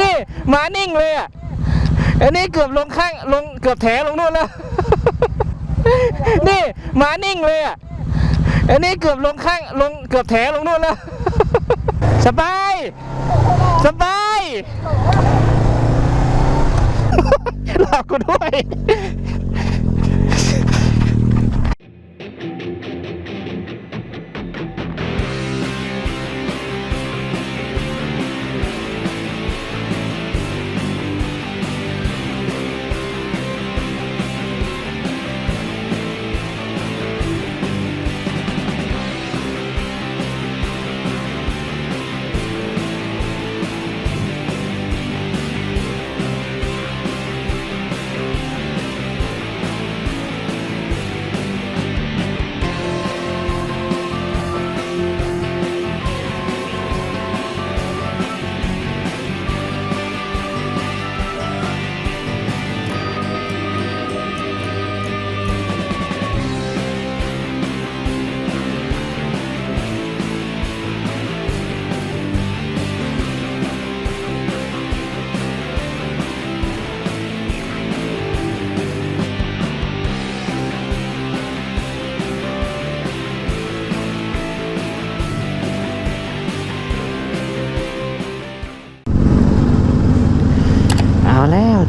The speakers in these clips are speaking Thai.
นี่หมานิ่งเลยอะอันนี้เกือบลงข้างลงเกือบแถลงนู่นแล้ว นี่หมานิ่งเลยอะอันนี้เกือบลงข้างลงเกือบแถลงนู่นแล้ว สบาย สบายหลอกกูด้วย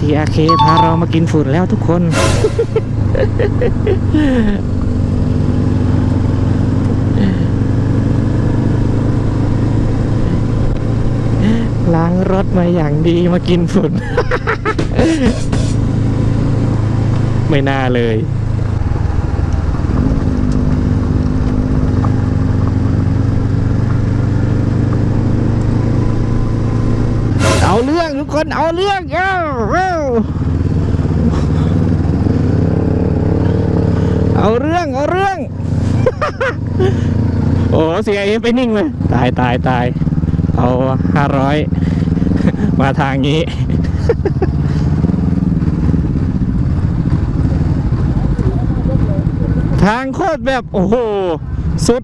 ทีอาเคพาเรามากินฝุ่นแล้วทุกคน ล้างรถมาอย่างดีมากินฝุ่น ไม่น่าเลย เอาเรื่องทุกคนเอาเรื่องเอ้าเอ้าเอาเรื่องเอาเรื่อง โอ้เสียเอไปนิ่งเลยตายตายตายเอาห้าร้อยมาทางนี้ทางโคตรแบบ โอ้โห สุด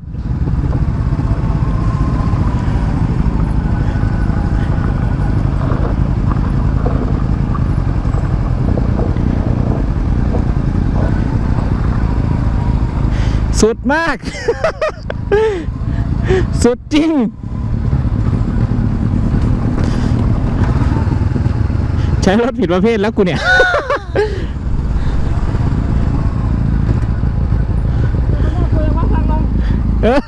สุดมาก สุดจริง ใช้รถผิดประเภทแล้วกูเนี่ย เออ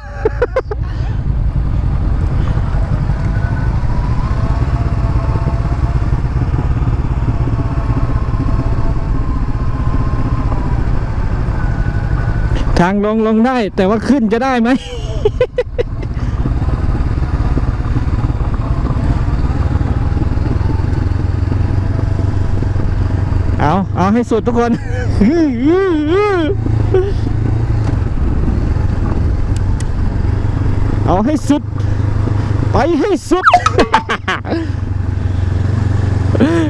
ทางลงลงได้ แต่ว่าขึ้นจะได้ไหม เอา เอาให้สุดทุกคนเอาให้สุด ไปให้สุด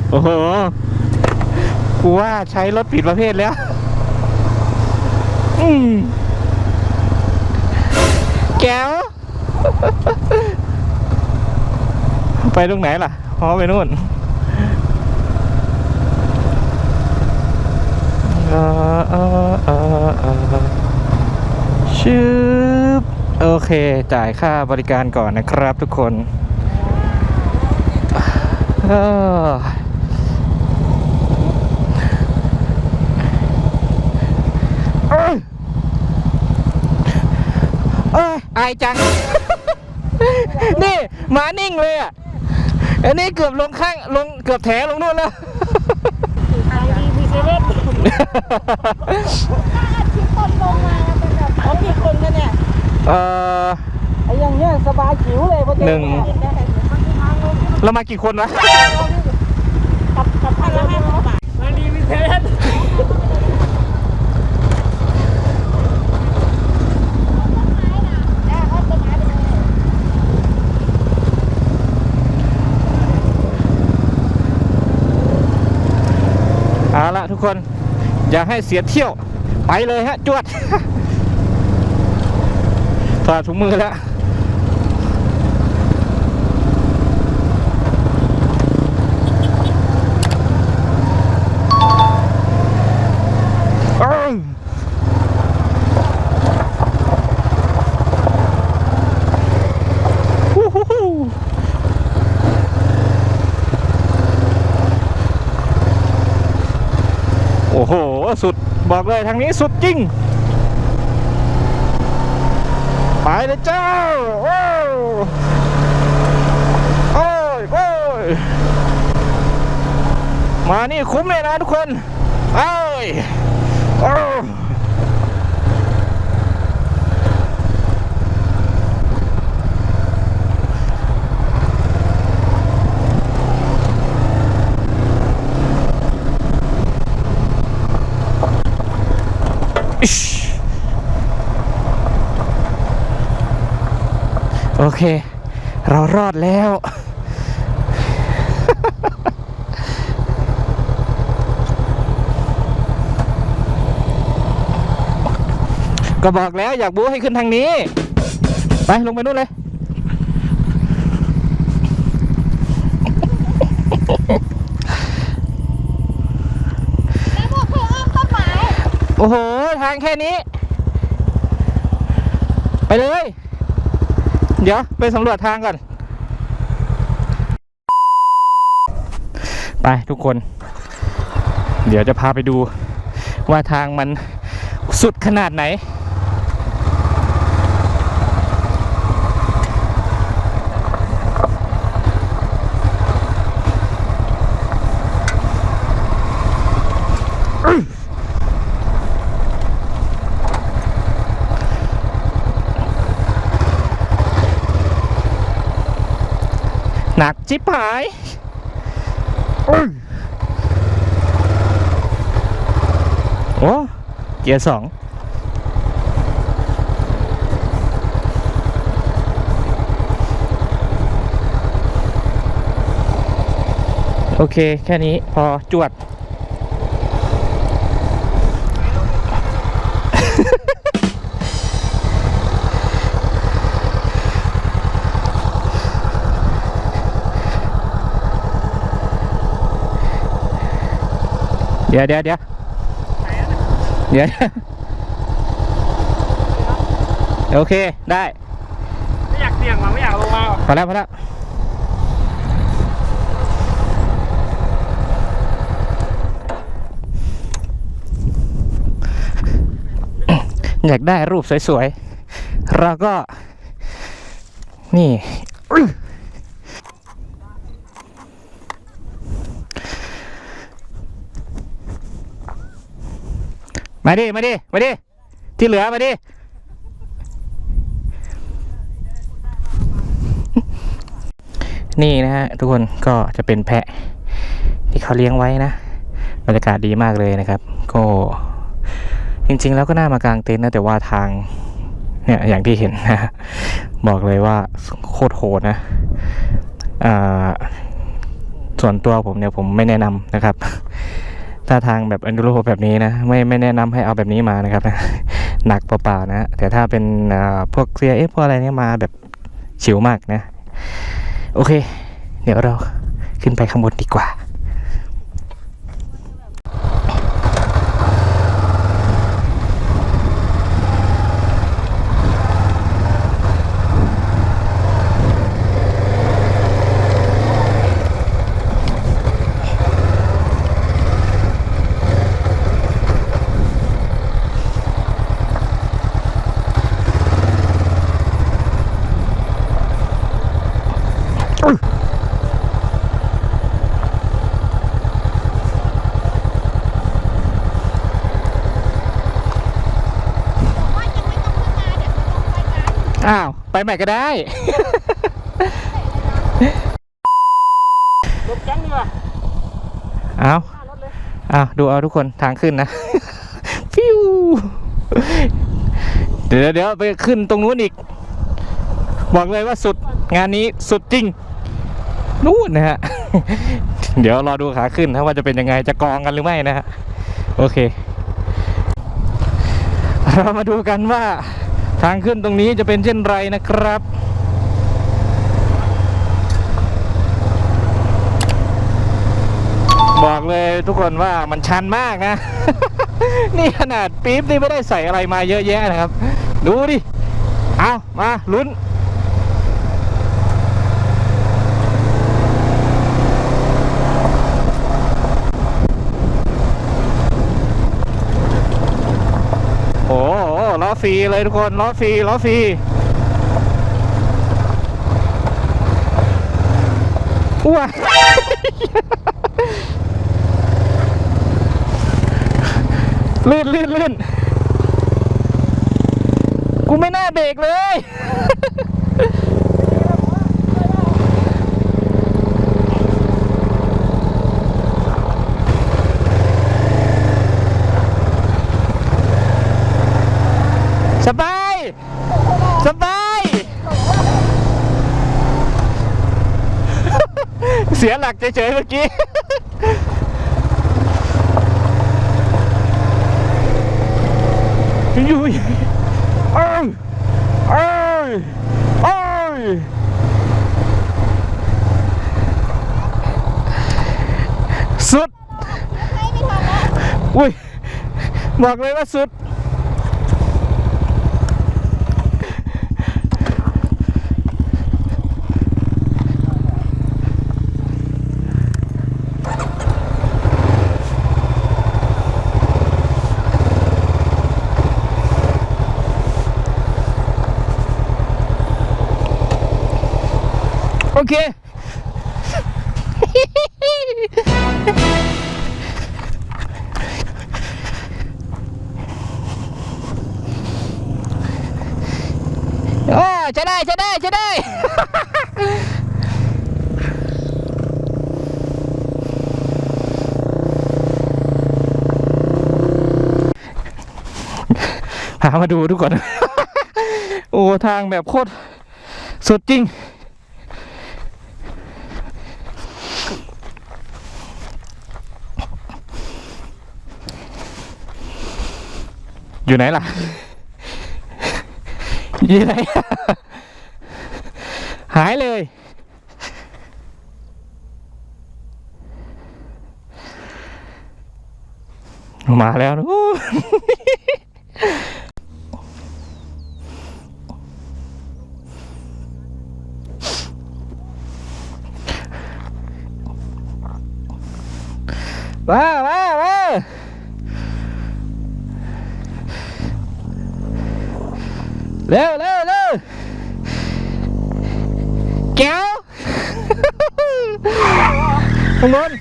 โอ้โห กูว่าใช้รถผิดประเภทแล้ว แก้ว ไปตรงไหนล่ะอ๋อไปนู่นเออเออเออเออชืบโอเคจ่ายค่าบริการก่อนนะครับทุกคนเออเอ้ยเอ้ยอายจัง นี่หมานิ่งเลยอะ อันนี้เกือบลงข้างลงเกือบแถลงนู่นแล้วทางดีพีเซเว่นที่คนลงมาเป็นแบบเขามีคนกันเนี่ยเออไอ้อย่างเงี้ยสบายขิวเลยพอเจอหนึ่งเรามากี่คนวะกับกับพันละห้าร้อยบาทมาดีพีเซเว่นเอาละทุก คน อย่าให้เสียเที่ยวไปเลยฮะจวดถอดถุงมือแล้ว โห สุดบอกเลยทางนี้สุดจริง ไปเลยเจ้า โอ้โอ้ยโอ้ยมานี่คุ้มเลยนะทุกคนเอ้ยโอ้ โอเค เรารอดแล้ว ก็บอกแล้วอยากบู๊ให้ขึ้นทางนี้ ไป ลงไปนู่นเลย แล้วบอกคืออ้อมต้นไม้ โอ้โห ทางแค่นี้ ไปเลย เดี๋ยวไปสำรวจทางก่อน ไปทุกคน เดี๋ยวจะพาไปดูว่าทางมันสุดขนาดไหน หนักจิบหายอื้อโอ้เกียร์สองโอเค แค่นี้พอจวด ดี๋ยวเดี๋ยวเดี๋ยวเดี๋ยวโอเคได้ ไม่อยากเสี่ยงมาไม่อยากลงมาหรอกพอแล้วพอแล้วอยากได้รูปสวยๆ เราก็ นี่ มาดิ มาดิ มาดิ ที่เหลือมาดิ นี่นะฮะทุกคนก็จะเป็นแพะที่เขาเลี้ยงไว้นะบรรยากาศดีมากเลยนะครับ ก็ จริง ๆ แล้วก็น่ามากางเต็นท์นะแต่ว่าทางเนี่ยอย่างที่เห็นนะ บอกเลยว่าโคตรโหดนะส่วนตัวผมเนี่ยผมไม่แนะนำนะครับ ถ้าทางแบบอันดูโรแบบนี้นะไม่ไม่แนะนำให้เอาแบบนี้มานะครับหนักเปล่าๆนะแต่ถ้าเป็นอ่าพวกเซียเอฟพวกอะไรเนี่ยมาแบบฉิวมากนะ โอเค เดี๋ยวเราขึ้นไปข้างบนดีกว่า บอกว่ายังไม่ต้องขึ้นมาเดี๋ยวจะลงไปกัน อ้าว ไปใหม่ก็ได้รถแก๊งดีกว่าเอาหน้ารถเลยเอาดูเอาทุกคนทางขึ้นนะ ฟิว เดี๋ยวเดี๋ยวไปขึ้นตรงนู้นอีก บอกเลยว่าสุดงานนี้สุดจริง นู่นนะฮะ เดี๋ยวรอดูขาขึ้นนะว่าจะเป็นยังไงจะกองกันหรือไม่นะฮะ โอเค เรามาดูกันว่า ทางขึ้นตรงนี้จะเป็นเช่นไรนะครับ บอกเลยทุกคนว่ามันชันมากนะ นี่ขนาดปี๊บนี่ไม่ได้ใส่อะไรมาเยอะแยะนะครับ ดูดิ เอามาลุ้น ฟรีเลยทุกคนล้อฟรีล้อฟรีว้าลื่นลื่นลื่นกูไม่น่าเบรกเลย สบาย สบาย เสียหลักเฉยๆเมื่อกี้ อยู่เอ้ยเอ้ยเอ้ยสุดไม่ไม่ทันแล้วอุ้ย บอกเลยว่าสุด โอเค โอ้จะได้จะได้จะได้พามาดูทุกคน โอ้ ทางแบบโคตรสุดจริง อยู่ไหนล่ะอยู่ไหน หายเลย มาแล้วนะ อู้ว้าวว้าวว้าว เร็วเร็วเร็วแก้วข้างบน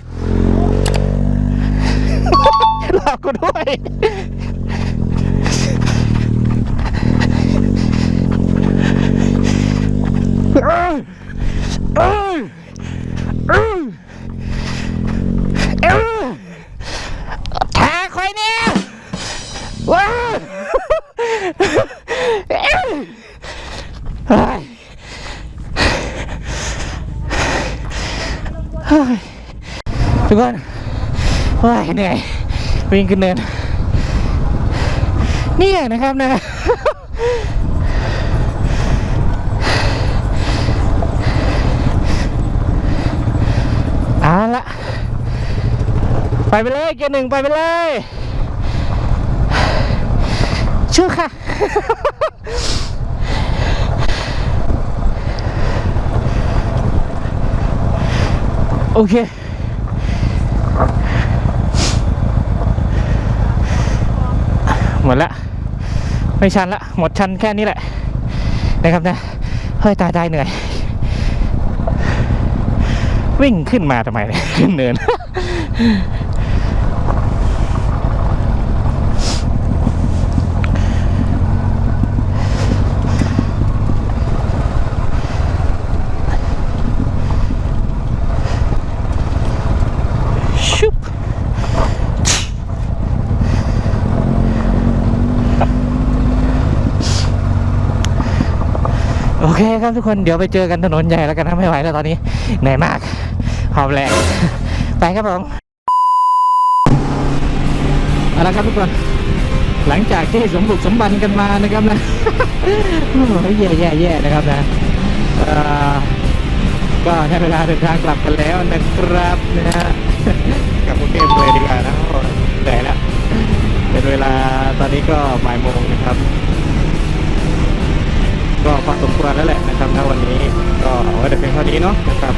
หลอกกูด้วยเอ้ยเอ้ยเอ้ย ทุกคนโอ้ยเหนื่อยวิ่งขึ้นเนินนี่นะครับนะ เอาละไปไปเลยเกียร์หนึ่งไปไปเลยชื่อค่ะ โอเค หมดละ ไม่ชันละ หมดชันแค่นี้แหละ นะครับนะ เฮ้ย ตายตายเหนื่อย วิ่งขึ้นมาทำไมเนี่ยขึ้นเนิน คครับทุกคนเดี๋ยวไปเจอกันถนนใหญ่แล้วกันนะไม่ไหวแล้วตอนนี้เหนื่อยมากหอบแรงไปครับผมเอาละครับทุกคนหลังจากที่สมบุกสมบันกันมานะครับนะโหแย่แย่แย่นะครับนะก็ได้เวลาเดินทางกลับกันแล้วนะครับนะฮะกลับกรุงเทพเลยดีกว่านะเพราะเหนื่อยแล้วเป็นเวลาตอนนี้ก็บ่ายโมงนะครับ ก็พอสมควรแล้วแหละนะครับณวันนี้ก็ไว้แต่เพียงเท่านี้เนาะนะครับ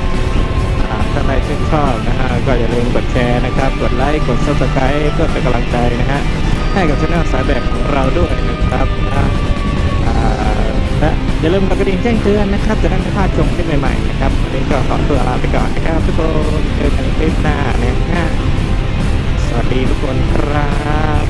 ถ้าใครชื่นชอบนะฮะก็อย่าลืมกดแชร์นะครับ กดไลค์กดซับสไครต์เพื่อเป็นกำลังใจนะฮะให้กับช่องสายแบบของเราด้วยนะครับและอย่าลืมกดกระดิ่งแจ้งเตือนนะครับ จะได้ไม่พลาดชมคลิปใหม่ๆนะครับวันนี้ก็ขอตัวลาไปก่อนนะครับทุกคนเจอกันคลิปหน้านะฮะสวัสดีทุกคนครับ